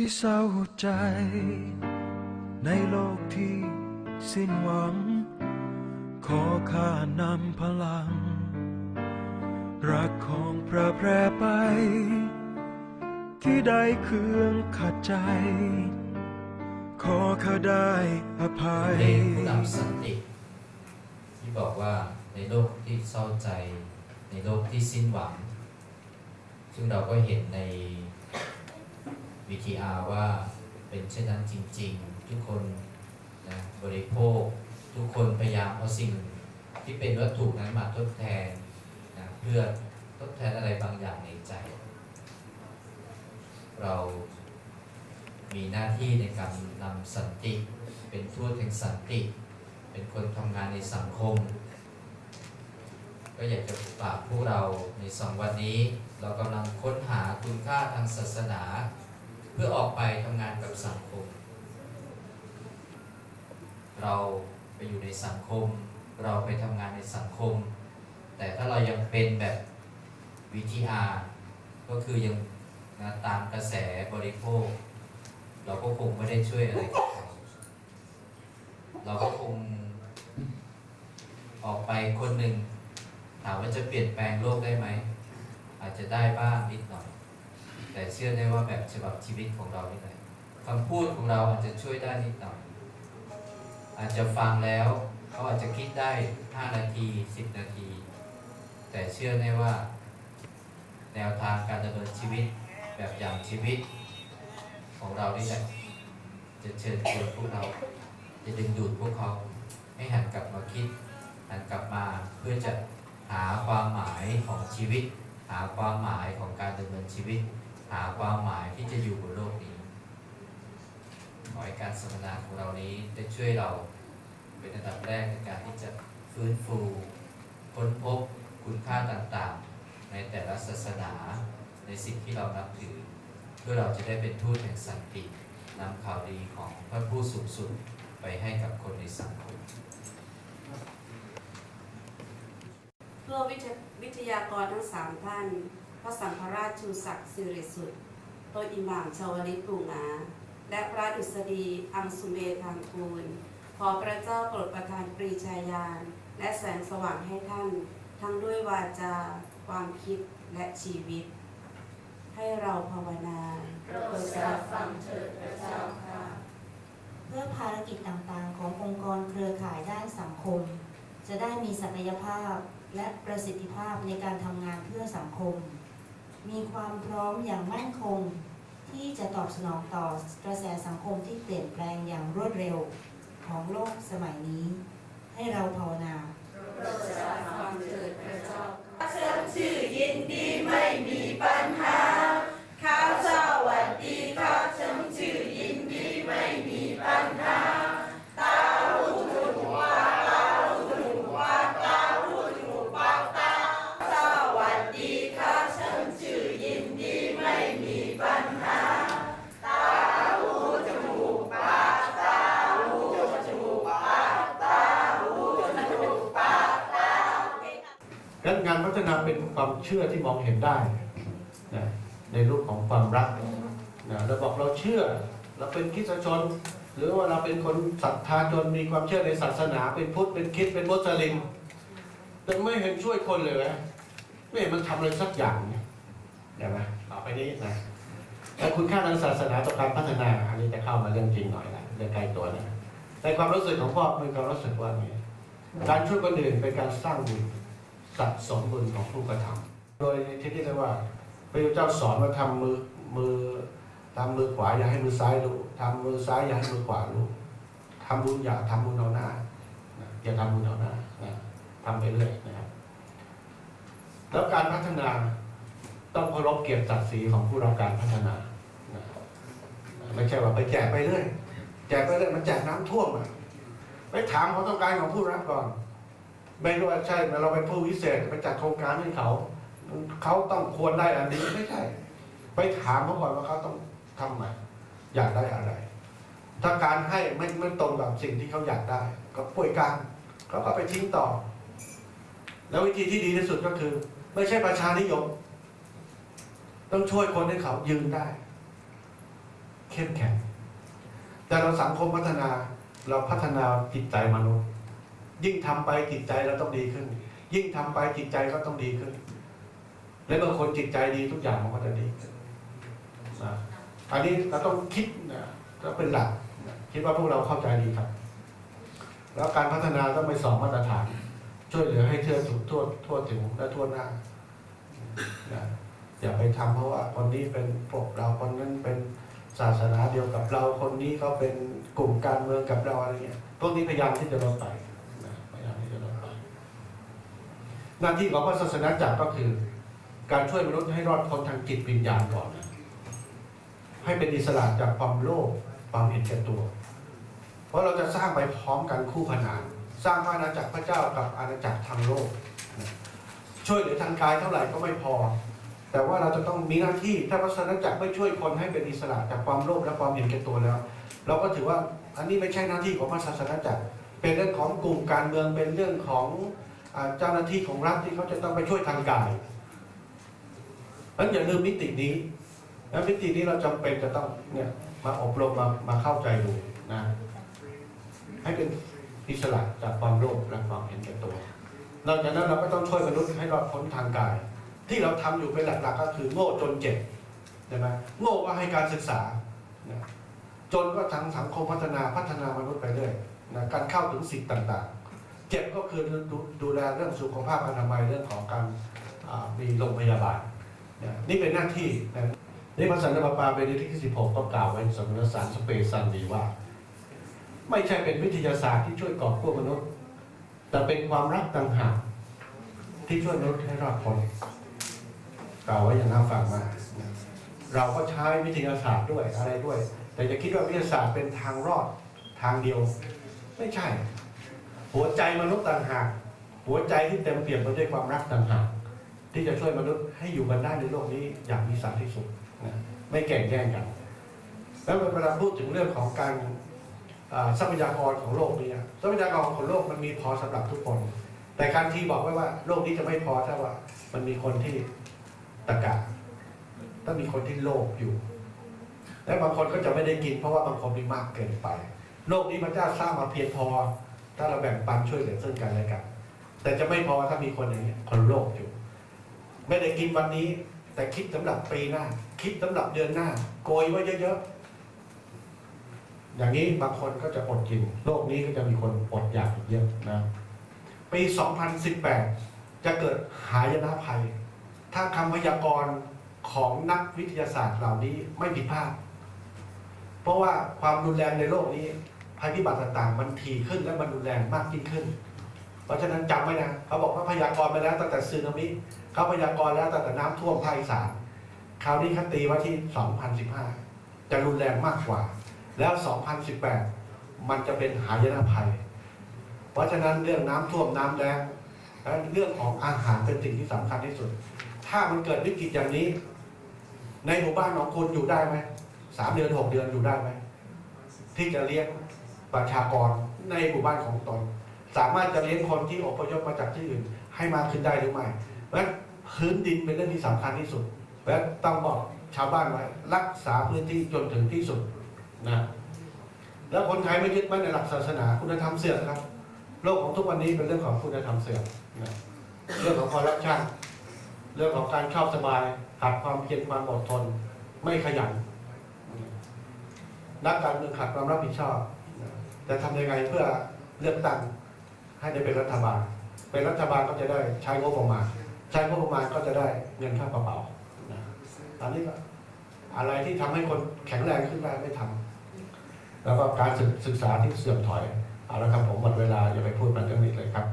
ที่เศร้าใจ ในโลกที่สิ้นหวัง ขอข้านำพลัง รักของพระแพร่ไป ที่ได้เคืองขัดใจ ขอข้าได้อภัยเพลงผู้นำสันติที่บอกว่าในโลกที่เศร้าใจ ในโลกที่สิ้นหวัง ซึ่งเราก็เห็นใน VTR ว่าเป็นเช่นนั้นจริง ๆ ทุกคนนะบริโภค ทุกคนพยายามเอาสิ่งที่เป็นวัตถุนั้นมาทดแทนนะเพื่อทดแทนอะไรบางอย่างในใจ เรามีหน้าที่ในการนำสันติ เป็นทูตแห่งสันติ เป็นคนทำงานในสังคม ก็อยากจะฝากพวกเราในสองวันนี้ เรากำลังค้นหาคุณค่าทางศาสนา พื่อออกไปทำงานกับสังคม เราไปอยู่ในสังคม เราไปทำงานในสังคม แต่ถ้าเรายังเป็นแบบ VTR ก็คือยังนะตามกระแสบริโภค เราก็คงไม่ได้ช่วยอะไรเราก็คงออกไปคนหนึ่งถามว่าจะเปลี่ยนแปลงโลกได้ไหม อาจจะได้บ้างนิดหน่อย แต่เชื่อได้ว่าแบบฉบับชีวิตของเรานี่แหละคำพูดของเราอาจจะช่วยได้นิดหน่อยอาจจะฟังแล้วเขาอาจจะคิดได้ 5 นาที 10 นาที แต่เชื่อได้ว่า แนวทางการดำเนินชีวิตแบบอย่างชีวิต ของเรานี่แหละจะเชิญชวนพวกเรา จะดึงดูดพวกเขาให้หันกลับมาคิด หันกลับมาเพื่อจะหาความหมายของชีวิต หาความหมายของการดำเนินชีวิต หาความหมายที่จะอยู่บนโลกนี้ ขอให้การสัมมนาของเรานี้ได้ช่วยเราเป็นอันดับแรกในการที่จะฟื้นฟูค้นพบคุณค่าต่างๆ ในแต่ละศาสนาในสิ่งที่เรานับถือ เพื่อเราจะได้เป็นทูตแห่งสันตินำข่าวดีของพระผู้สูงสุดไปให้กับคนในสังคมเพื่อวิทยวิทยากรทั้งสามท่าน พระสังฆราชชูศักดิ์สิริสุทธิ์โตะอิหม่ามชาวลิตปูงาและพระดุษฎีอังสุเมธางกูลขอพระเจ้าโปรดประทานปรีชาญาณและแสงสว่างให้ท่าน ทั้งด้วยวาจา ความคิดและชีวิต ให้เราภาวนาโปรดสดับฟังเถิดพระเจ้าค่ะเพื่อภารกิจต่างๆ ขององค์กรเครือข่ายด้านสังคม จะได้มีศักยภาพและประสิทธิภาพในการทำงานเพื่อสังคม มีความพร้อมอย่างมั่นคง ที่จะตอบสนองต่อกระแสสังคมที่เปลี่ยนแปลงอย่างรวดเร็วของโลกสมัยนี้ ให้เราภาวนาชื่อยินดีไม่มี งั้นงานพัฒนาเป็นความเชื่อที่มองเห็นได้นะในรูปของความรักนะเราบอกเราเชื่อเราเป็นคริสตชน หรือว่าเราเป็นคนศรัทธาจนมีความเชื่อในศาสนา เป็นพุทธเป็นคริสต์เป็นมุสลิมแต่ไม่เห็นช่วยคนเลยนะไม่เห็นมันทำอะไรสักอย่างเนี่ยเห็นไหมต่อไปนี้นะแต่คุณค่าทางศาสนาต่อการพัฒนาอันนี้จะเข้ามาเรื่องจริงหน่อยนะเรื่องใกลตัวนะแต่ความรู้สึกของพ่อมีความรู้สึกว่าไงการช่วยคนอื่นเป็นการสร้างบุญ สะสมบุญของผู้กระทำโดยเที่ที่เรียกว่าพระเจ้าสอนว่าทำมือมือทำมือขวาอย่าให้มือซ้ายรู้ทำมือซ้ายอย่าให้มือขวารู้ทำบุญอย่าทำบุญเอาหน้านอย่าทำบุญเอาหน้านทำไปเรื่อยนะครับแล้วการพัฒนาต้องเคารพเกียรติศักดิ์ศรีของผู้รับการพัฒนาไม่ใช่ว่าไปแจกไปเรื่อยแจกไปเรื่อยมันแจกน้ำท่วมอะไปถามความต้องการของผู้รับก่อน ไม่รู้ว่าใช่เราเป็นผู้วิเศษไปจัดโครงการให้เขา เขาต้องควรได้อันนี้ไม่ใช่ ไปถามเขาก่อนว่าเขาต้องทำไมอยากได้อะไร ถ้าการให้ไม่ไม่ตรงกับสิ่งที่เขาอยากได้ ก็ป่วยกลารเขาก็ไปทิ้งต่อ แล้ววิธีที่ดีที่สุดก็คือ ไม่ใช่ประชานิยม ต้องช่วยคนให้เขายืนได้ เข้มแข็งแต่เราสังคมพัฒนาเราพัฒนาจิตใจมนุษย์ ยิ่งทำไปจิตใจเราต้องดีขึ้น ยิ่งทำไปจิตใจก็ต้องดีขึ้น และบางคนจิตใจดีทุกอย่างมันก็จะดีอันนี้เราต้องคิดนะก็เป็นหลักคิดว่าพวกเราเข้าใจดีครับ แล้วการพัฒนาต้องไปสองมาตรฐาน ช่วยเหลือให้เชื่อถึงทั่วทั่วถึงและทั่วหน้านะอย่าไปทำเพราะว่าคนนี้เป็นพวกเราคนนั้นเป็นศาสนาเดียวกับเราคนนี้เขาเป็นกลุ่มการเมืองกับเราอะไรเงี้ยพวกนี้พยายามที่จะลดไปนะพยายามที่จะลดไป หน้าที่ของพระศาสนาจักรก็คือ การช่วยมนุษย์ให้รอดพ้นทางจิตวิญญาณก่อน ให้เป็นอิสระจากความโลภความเห็นแก่ตัว เพราะเราจะสร้างไปพร้อมกันคู่ขนาน สร้างอาณาจักรพระเจ้ากับอาณาจักรทางโลก ช่วยเหลือทางกายเท่าไหร่ก็ไม่พอ แต่ว่าเราจะต้องมีหน้าที่ถ้าพระศาสนาจักรไม่ช่วยคนให้เป็นอิสระจากความโลภและความเห็นแก่ตัวแล้ว เราก็ถือว่าอันนี้ไม่ใช่หน้าที่ของพระศาสนาจักรเป็นเรื่องของกลุ่มการเมืองเป็นเรื่องของ เจ้าหน้าที่ของรัฐที่เขาจะต้องไปช่วยทางกายนั้นอย่าลืมมิตินี้แล้วมิตินี้เราจำเป็นจะต้องเนี่ยมาอบรมมามาเข้าใจดูนะให้เป็นอิสระจากความโลภและความเห็นแก่ตัวนอกจากนั้นเราก็ต้องช่วยมนุษย์ให้รอดพ้นทางกาย ที่เราทำอยู่เป็นหลักๆ ก็คือโง่จนเจ็บใช่ไหมโง่ก็ให้การศึกษานะจนก็ทางสังคมพัฒนาพัฒนามนุษย์ไปเรื่อยนะการเข้าถึงสิทธิ์ต่างๆ เจ็บก็คือดูดูแลเรื่องสุขภาพอนามัยเรื่องของการมีโรงพยาบาลนี่เป็นหน้าที่นะนี่พระสันตะปาปาเบเนดิกที่ 16 ก็กล่าวไว้สมณสารสเปซันดีว่า ไม่ใช่เป็นวิทยาศาสตร์ที่ช่วยกอบกู้มนุษย์ แต่เป็นความรักต่างหากที่ช่วยมนุษย์ให้รอดพ้นกล่าวไว้อย่างน่าฟังมากเราก็ใช้วิทยาศาสตร์ด้วยอะไรด้วย แต่จะคิดว่าวิทยาศาสตร์เป็นทางรอดทางเดียว ไม่ใช่ หัวใจมนุษย์ต่างหากหัวใจที่เต็มเปี่ยมไปด้วยความรักต่างหากที่จะช่วยมนุษย์ให้อยู่กันได้ในโลกนี้อย่างมีสันติสุขนะไม่แข่งแย่งกัน แล้วเวลาพูดถึงเรื่องของการทรัพยากรของโลกนี้ทรัพยากรของโลกมันมีพอสำหรับทุกคน แต่การที่บอกไว้ว่าโลกนี้จะไม่พอถ้าว่า มันมีคนที่ตะกะต้องมีคนที่โลภอยู่ และบางคนก็จะไม่ได้กิน เพราะว่าบางคนมีมากเกินไป โลกนี้พระเจ้าสร้างมาเพียงพอ ถ้าเราแบ่งปันช่วยเหลือซึ่งกันและกัน แต่จะไม่พอถ้ามีคนอย่างนี้คนโลภอยู่ ไม่ได้กินวันนี้ แต่คิดสำหรับปีหน้า คิดสำหรับเดือนหน้า โกยไว้เยอะๆอย่างนี้บางคนก็จะอดกิน โลกนี้ก็จะมีคนอดอยากอีกเยอะนะปี 2018 จะเกิดหายนะภัย ถ้าคำพยากรณ์ของนักวิทยาศาสตร์เหล่านี้ไม่ผิดพลาด เพราะว่าความรุนแรงในโลกนี้ ภัยพิบัติต่างๆ มันถี่ขึ้นและมันรุนแรงมากยิ่งขึ้น เพราะฉะนั้นจำไว้นะเขาบอกว่าพยากรณ์ไปแล้วตั้งแต่สึนามิเขาพยากรณ์แล้วตั้งแต่น้ำท่วมภาคอีสานคราวนี้เขาตีว่าที่ 2015 จะรุนแรงมากกว่า แล้ว 2018 มันจะเป็นหายนะภัย เพราะฉะนั้นเรื่องน้ำท่วมน้ำแล้งและเรื่องของอาหารเป็นสิ่งที่สำคัญที่สุด ถ้ามันเกิดวิกฤตอย่างนี้ ในหมู่บ้านของคุณอยู่ได้ไหมสามเดือนหกเดือนอยู่ได้ไหมที่จะเลี้ยง ประชากรในหมู่บ้านของตน สามารถจะเลี้ยงคนที่อพยพมาจากที่อื่น ให้มากขึ้นได้หรือไม่เพราะฉะนั้นพื้นดินเป็นเรื่องที่สำคัญที่สุด และต้องบอกชาวบ้านไว้รักษาพื้นที่จนถึงที่สุดนะแล้วคนไทยไม่ยึดมั่นในหลักศาสนาคุณธรรมเสื่อมครับโลกของทุกวันนี้เป็นเรื่องของคุณธรรมเสื่อมนะเรื่องของคอร์รัปชันเรื่องของการชอบสบายขาดความเพียรความอดทน ไม่ขยันนักการเมืองขาดความรับผิดชอบ จะแต่ทำยังไงเพื่อเลือกตั้งให้ได้เป็นรัฐบาล เป็นรัฐบาลก็จะได้ใช้งบประมาณ ใช้งบประมาณก็จะได้เงินเข้ากระเป๋าอันนี้ก็อะไรที่ทำให้คนแข็งแรงขึ้นได้ไม่ทำแล้วก็การศึกศึกษาที่เสื่อมถอยเอาละครับผมหมดเวลาอย่าไปพูดมันเรื่องนี้เลยครับ